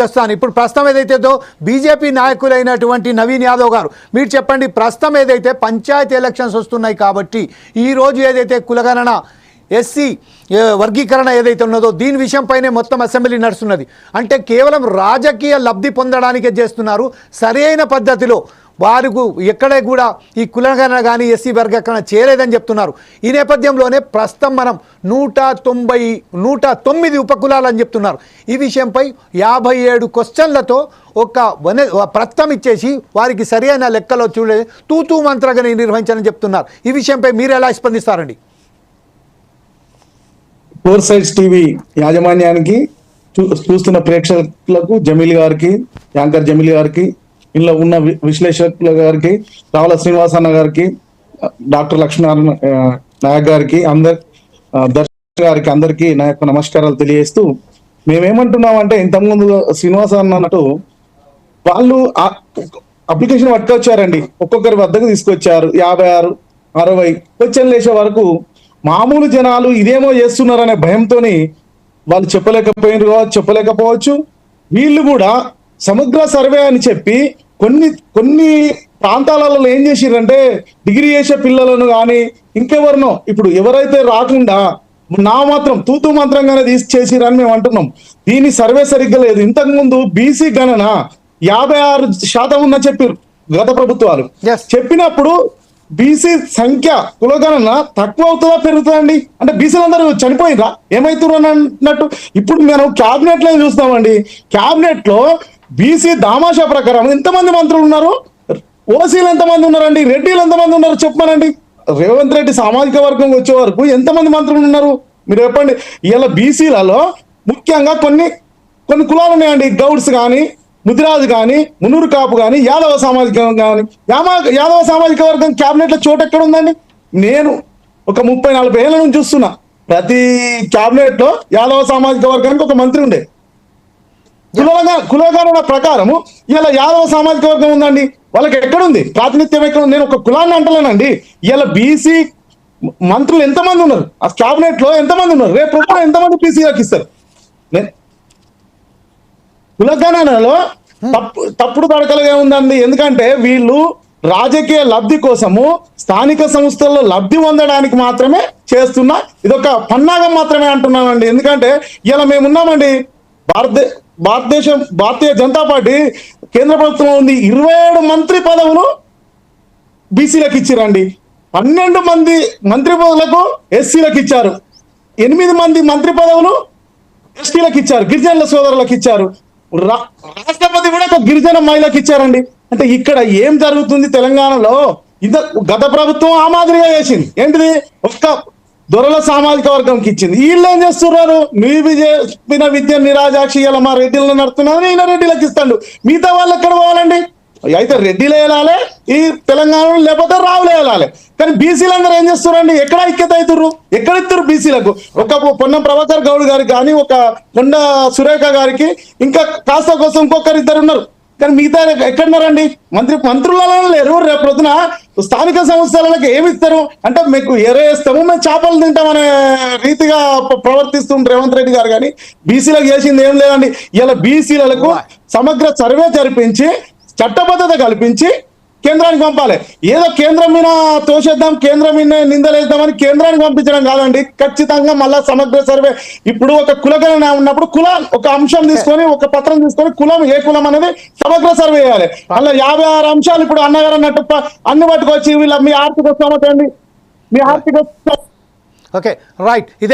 చేస్తాను ఇప్పుడు ప్రస్తుతం ఏదైతేదో బీజేపీ నాయకులైనటువంటి నవీన్ యాదవ్ గారు మీరు చెప్పండి ప్రస్తుతం ఏదైతే పంచాయతీ ఎలక్షన్స్ వస్తున్నాయి కాబట్టి ఈ రోజు ఏదైతే కులగణన ఎస్సీ వర్గీకరణ ఏదైతే ఉన్నదో దీని విషయంపైనే మొత్తం అసెంబ్లీ నడుస్తున్నది. అంటే కేవలం రాజకీయ లబ్ధి పొందడానికే చేస్తున్నారు. సరైన పద్ధతిలో వారికి ఎక్కడే కూడా ఈ కులగణన కానీ ఎస్సీ వర్గీకరణ చేయలేదని చెప్తున్నారు. ఈ నేపథ్యంలోనే ప్రస్తుతం మనం నూట తొంభై నూట తొమ్మిది ఉపకులాలని చెప్తున్నారు. ఈ విషయంపై యాభై ఏడు క్వశ్చన్లతో ఒక వన ప్రస్తుతం ఇచ్చేసి వారికి సరైన లెక్కలో చూడే తూతూ మంత్రగని నిర్వహించాలని చెప్తున్నారు. ఈ విషయంపై మీరు ఎలా స్పందిస్తారండి? ఫోర్ సైడ్స్ టీవీ యాజమాన్యానికి చూ- చూస్తున్న ప్రేక్షకులకు జమీల్ గారికి యాంకర్ జమీల్ గారికి ఇందులో ఉన్న వి- విశ్లేషకుల గారికి రావుల శ్రీనివాస్ అన్న గారికి డాక్టర్ లక్ష్మీనారాయణ నాయక్ గారికి అందరి దర్శక గారికి అందరికి నా యొక్క నమస్కారాలు తెలియజేస్తూ మేమేమంటున్నామంటే ఇంతకుముందు శ్రీనివాస అన్న అన్నట్టు వాళ్ళు అప్లికేషన్ పట్టుకొచ్చారండి. ఒక్కొక్కరి వద్దకు తీసుకొచ్చారు. యాభై ఆరు అరవై క్వశ్చన్ లేచే వరకు మామూలు జనాలు ఇదేమో చేస్తున్నారనే భయంతోని వాళ్ళు చెప్పలేకపోయినారు కావచ్చు చెప్పలేకపోవచ్చు. వీళ్ళు కూడా సమగ్ర సర్వే అని చెప్పి కొన్ని కొన్ని ప్రాంతాలలో ఏం చేసిరంటే డిగ్రీ చేసే పిల్లలను కానీ ఇంకెవరినో ఇప్పుడు ఎవరైతే రాకుండా నా మాత్రం తూతూ మంత్రంగానే తీసి చేసిరని మేము అంటున్నాం. దీని సర్వే సరిగ్గా లేదు. ఇంతకు ముందు బీసీ గణన యాభై ఆరు శాతం ఉన్న చెప్పారు గత ప్రభుత్వాలు. చెప్పినప్పుడు బీసీ సంఖ్య కులగణన తక్కువ అవుతుందా పెరుగుతుందండి అంటే బీసీలు అందరూ చనిపోయినరా ఏమైతున్నారు అని అన్నట్టు. ఇప్పుడు మనం క్యాబినెట్లో చూస్తామండి. క్యాబినెట్లో బీసీ దామాషా ప్రకారం ఎంతమంది మంత్రులు ఉన్నారు? ఓసీలు ఎంతమంది ఉన్నారండి? రెడ్డిలు ఎంతమంది ఉన్నారు? చెప్పమనండి. రేవంత్ రెడ్డి సామాజిక వర్గం వచ్చే వరకు ఎంతమంది మంత్రులు ఉన్నారు? మీరు చెప్పండి. ఇలా బీసీలలో ముఖ్యంగా కొన్ని కొన్ని కులాలు ఉన్నాయండి. గౌడ్స్ కానీ ముదిరాజు కానీ మునూరు కాపు కానీ యాదవ సామాజిక కానీ. యామా యాదవ సామాజిక వర్గం క్యాబినెట్లో చోటు ఎక్కడ ఉందండి? నేను ఒక ముప్పై నలభై ఏళ్ళ నుంచి చూస్తున్నా. ప్రతి క్యాబినెట్లో యాదవ సామాజిక వర్గానికి ఒక మంత్రి ఉండే. కులగా కులగణన ప్రకారము ఇలా యాదవ సామాజిక వర్గం ఉందండి. వాళ్ళకి ఎక్కడుంది? ప్రాతినిధ్యం ఎక్కడ ఉంది? నేను ఒక కులాన్ని అంటలేనండి. ఇలా బీసీ మంత్రులు ఎంతమంది ఉన్నారు? ఆ క్యాబినెట్లో ఎంతమంది ఉన్నారు? రేపు పొద్దున ఎంతమంది బీసీలకు ఇస్తారు? కులగణనలో తప్పు తప్పుడు తడకలుగా ఉందండి ఎందుకంటే వీళ్ళు రాజకీయ లబ్ధి కోసము స్థానిక సంస్థల్లో లబ్ధి పొందడానికి మాత్రమే చేస్తున్న ఇదొక పన్నాగం మాత్రమే అంటున్నానండి. ఎందుకంటే ఇలా మేము ఉన్నామండి భారతదే భారతదేశం భారతీయ జనతా పార్టీ కేంద్ర ప్రభుత్వం ఉంది. ఇరవై ఏడు మంత్రి పదవులు బీసీలకు ఇచ్చిరండి. పన్నెండు మంది మంత్రి పదవులకు ఎస్సీలకు ఇచ్చారు. ఎనిమిది మంది మంత్రి పదవులు ఎస్టీలకు ఇచ్చారు. గిరిజనుల సోదరులకు ఇచ్చారు. రా- రాష్ట్రపతి కూడా ఒక గిరిజన మహిళకి ఇచ్చారండి. అంటే ఇక్కడ ఏం జరుగుతుంది తెలంగాణలో? ఇంత గత ప్రభుత్వం ఆ మాదిరిగా చేసింది. ఏంటిది? ఒక్క దొరల సామాజిక వర్గంకి ఇచ్చింది. వీళ్ళు ఏం చేస్తున్నారు? మీ చెప్పిన విద్య నిరాజాక్షి ఇలా మా రెడ్డిలను నడుతున్నారని ఈయన రెడ్డిలకు ఇస్తాడు. మిగతా వాళ్ళు ఎక్కడ పోవాలండి? అయితే రెడ్డిలు వెళ్ళాలి ఈ తెలంగాణలో లేకపోతే రావులు వెళ్ళాలి కానీ బీసీలు అందరూ ఏం చేస్తారండి ఎక్కడ ఐక్యత అవుతుర్రు? ఎక్కడ ఇస్తారు బీసీలకు? ఒక పొన్నం ప్రభాకర్ గౌడ్ గారికి కానీ ఒక కొండ సురేఖ గారికి ఇంకా కాస్త కోసం ఇంకొకరు ఇద్దరు ఉన్నారు. కానీ మిగతా ఎక్కడున్నారండి? మంత్రి మంత్రులలో లేరు. రేపు పొద్దున స్థానిక సంస్థలకు ఏమి ఇస్తారు? అంటే మీకు ఎరే ఇస్తాము మేము చేపలు తింటామనే రీతిగా ప్ర- ప్రవర్తిస్తుంటారు రేవంత్ రెడ్డి గారు కానీ బీసీలకు చేసింది ఏం లేదండి. ఇలా బీసీలకు సమగ్ర సర్వే జరిపించి చట్టబద్ధత కల్పించి కేంద్రానికి పంపాలి. ఏదో కేంద్రం మీద తోసేద్దాం కేంద్రం మీద నిందలేద్దామని కేంద్రానికి పంపించడం కాదండి. ఖచ్చితంగా మళ్ళా సమగ్ర సర్వే. ఇప్పుడు ఒక కులగణన ఉన్నప్పుడు కుల ఒక అంశం తీసుకొని ఒక పత్రం తీసుకొని కులం ఏ కులం అనేది సమగ్ర సర్వే చేయాలి. అలా యాభై ఆరు అంశాలు ఇప్పుడు అన్నగారు అన్నట్టు అన్ని పట్టుకొచ్చి వీళ్ళ మీ ఆర్థిక స్తోమత ఏంది మీ ఆర్థిక ఓకే రైట్. ఇదే